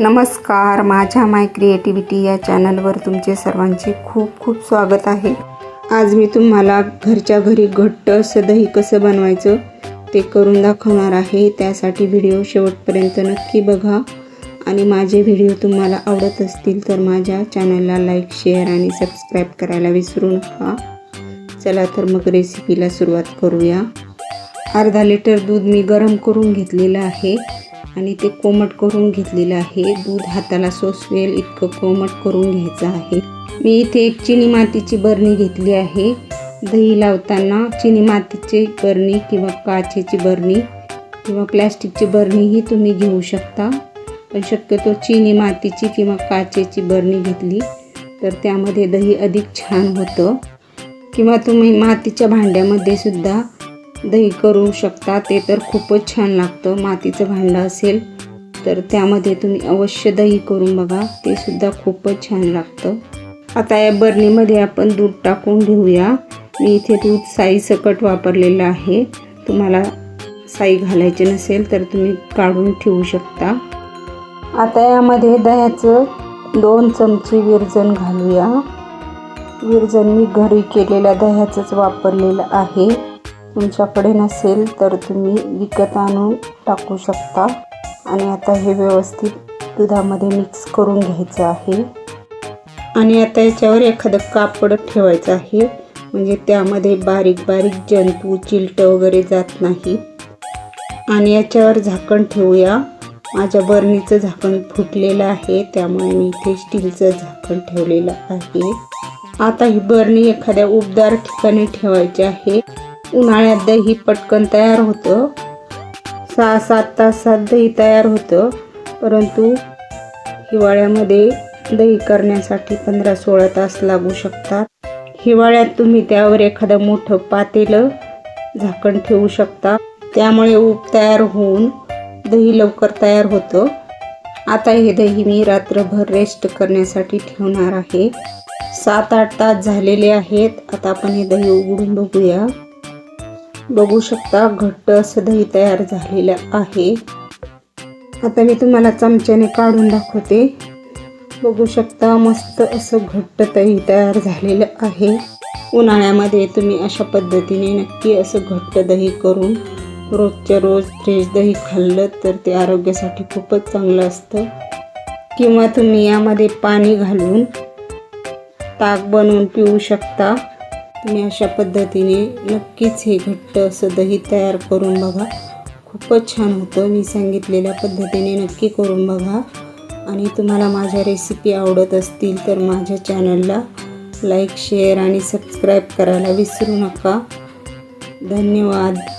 नमस्कार माझ्या माय क्रिएटिव्हिटी या चॅनलवर तुमचे सर्वांचे खूप खूप स्वागत आहे. आज मी तुम्हाला घरच्या घरी घट्ट असं दही कसं बनवायचं ते करून दाखवणार आहे. त्यासाठी व्हिडिओ शेवटपर्यंत नक्की बघा. आणि माझे व्हिडिओ तुम्हाला आवडत असतील तर माझ्या चॅनलला लाईक शेअर आणि सबस्क्राईब करायला विसरू नका. चला तर मग रेसिपीला सुरुवात करूया. अर्धा लिटर दूध मी गरम करून घेतलेलं आहे. आणि ते कोमट करून घेतलेलं आहे. दूध हाताला सोसवेल इतकं कोमट करून घ्यायचं आहे. मी इथे एक चिनी मातीची बरणी घेतली आहे. दही लावताना चिनी मातीची बरणी किंवा काचेची बरणी किंवा प्लॅस्टिकची बरणीही तुम्ही घेऊ शकता. पण शक्यतो चिनी मातीची किंवा काचेची बरणी घेतली तर त्यामध्ये दही अधिक छान होतं. किंवा तुम्ही मातीच्या भांड्यामध्ये सुद्धा दही करू शकता. ते तर खूपच छान लागतं. मातीचं भांडं असेल तर त्यामध्ये तुम्ही अवश्य दही करून बघा. ते सुद्धा खूपच छान लागतं. आता या बरणीमध्ये आपण दूध टाकून घेऊया. मी इथे दूध साई सकट वापरलेलं आहे. तुम्हाला साई घालायचे नसेल तर तुम्ही काढून ठेवू शकता. आता यामध्ये दह्याचं दोन चमचे विरजण घालूया. विरजन मी घरी केलेल्या दह्याचंच वापरलेलं आहे. तुमच्याकडे नसेल तर तुम्ही विकत आणून टाकू शकता. आणि आता हे व्यवस्थित दुधामध्ये मिक्स करून घ्यायचं आहे. आणि आता याच्यावर एखादं कापड ठेवायचं आहे. म्हणजे त्यामध्ये बारीक बारीक जंतू चिलटं वगैरे जात नाही. आणि याच्यावर झाकण ठेवूया. माझ्या बरणीचं झाकण फुटलेलं आहे. त्यामुळे मी इथे स्टीलचं झाकण ठेवलेलं आहे. आता ही बरणी एखाद्या उबदार ठिकाणी ठेवायची आहे. उन्हाळ्यात दही पटकन तयार होतं. सहा सात तासात दही तयार होतं. परंतु हिवाळ्यामध्ये दही करण्यासाठी पंधरा सोळा तास लागू शकतात. हिवाळ्यात तुम्ही त्यावर एखादं मोठं पातेलं झाकण ठेवू शकता. त्यामुळे ऊब तयार होऊन दही लवकर तयार होतं. आता हे दही मी रात्रभर रेस्ट करण्यासाठी ठेवणार आहे. सात आठ तास झालेले आहेत. आता आपण हे दही उघडून बघूया. बघू शकता घट्ट असं दही तयार झालेलं आहे. आता मी तुम्हाला चमच्याने काढून दाखवते. बघू शकता मस्त असं घट्ट दही तयार झालेलं आहे. उन्हाळ्यामध्ये तुम्ही अशा पद्धतीने नक्की असं घट्ट दही करून रोजच्या रोज फ्रेश दही खाल्लं तर ते आरोग्यासाठी खूपच चांगलं असतं. किंवा तुम्ही यामध्ये पाणी घालून ताक बनवून पिऊ शकता. तुम्ही अशा पद्धतीने नक्कीच हे घट्ट असं दही तयार करून बघा. खूपच छान होतं. मी सांगितलेल्या पद्धतीने नक्की करून बघा. आणि तुम्हाला माझ्या रेसिपी आवडत असतील तर माझ्या चॅनलला लाईक शेअर आणि सबस्क्राईब करायला विसरू नका. धन्यवाद.